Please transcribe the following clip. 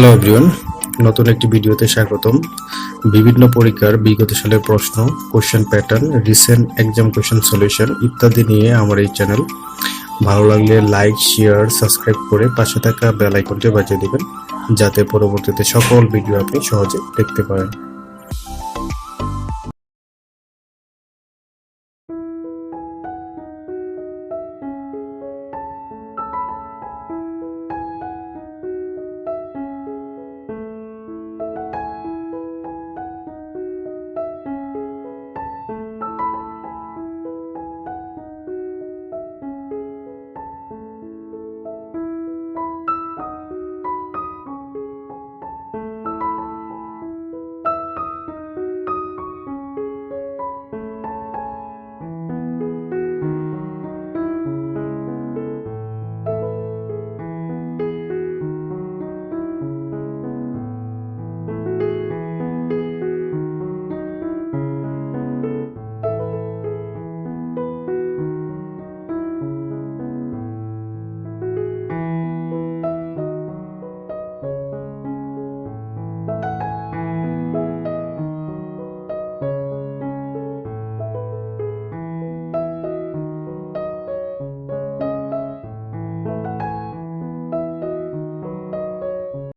Hello everyone নতুন একটি ভিডিওতে স্বাগতম। বিভিন্ন পরীক্ষার বিগত সালের প্রশ্ন question pattern recent exam question solution ইত্যাদি নিয়ে আমার এই চ্যানেল ভালো লাগলে লাইক শেয়ার সাবস্ক্রাইব করে পাশে থাকা বেল আইকনটি বাজিয়ে দেবেন, যাতে পরবর্তীতে সকল ভিডিও আপনি সহজে দেখতে পারেন।